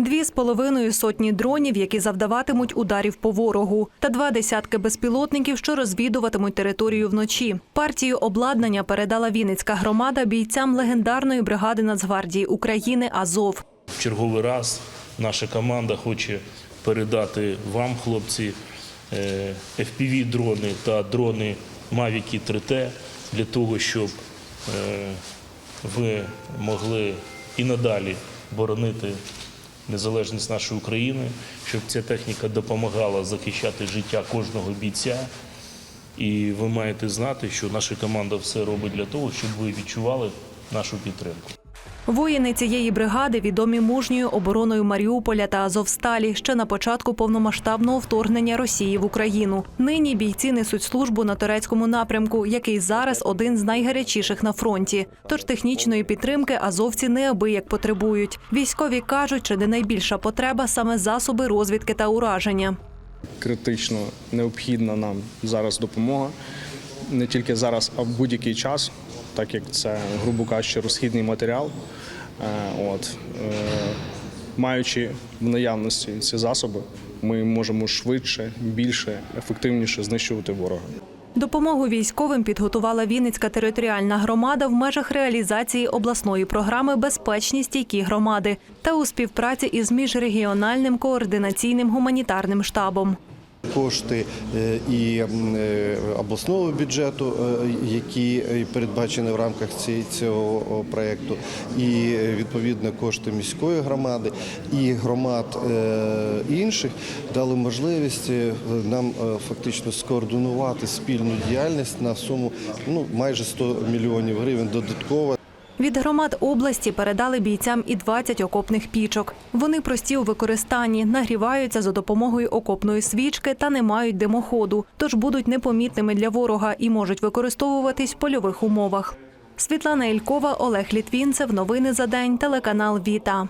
Дві з половиною сотні дронів, які завдаватимуть ударів по ворогу, та два десятки безпілотників, що розвідуватимуть територію вночі. Партію обладнання передала Вінницька громада бійцям легендарної бригади Нацгвардії України Азов. В черговий раз наша команда хоче передати вам, хлопці, е, FPV-дрони та дрони Mavic 3T для того, щоб е, ви могли і надалі боронити незалежність нашої України, щоб ця техніка допомагала захищати життя кожного бійця. І ви маєте знати, що наша команда все робить для того, щоб ви відчували нашу підтримку. Воїни цієї бригади відомі мужньою обороною Маріуполя та Азовсталі ще на початку повномасштабного вторгнення Росії в Україну. Нині бійці несуть службу на турецькому напрямку, який зараз один з найгарячіших на фронті. Тож технічної підтримки азовці неабияк потребують. Військові кажуть, що не найбільша потреба саме засоби розвідки та ураження. критично необхідна нам зараз допомога. Не тільки зараз, а в будь-який час, так як це, грубо кажучи, розхідний матеріал. Е, От, е, маючи в наявності ці засоби, ми можемо швидше, більше, ефективніше знищувати ворога. Допомогу військовим підготувала Вінницька територіальна громада в межах реалізації обласної програми Безпечні стійкі громади та у співпраці із міжрегіональним координаційним гуманітарним штабом. Кошти е, і е, обласного бюджету, е, які передбачені в рамках цього о, проекту, і відповідно кошти міської громади і громад інших дали можливість нам фактично скоординувати спільну діяльність на суму ну майже 100 мільйонів гривень додатково. Від громад області передали бійцям і 20 окопних пічок. Вони прості у використанні, нагріваються за допомогою окопної свічки та не мають димоходу, тож будуть непомітними для ворога і можуть використовуватись в польових умовах. Світлана Ількова, Олег Літвінцев. Новини за день. Телеканал Віта.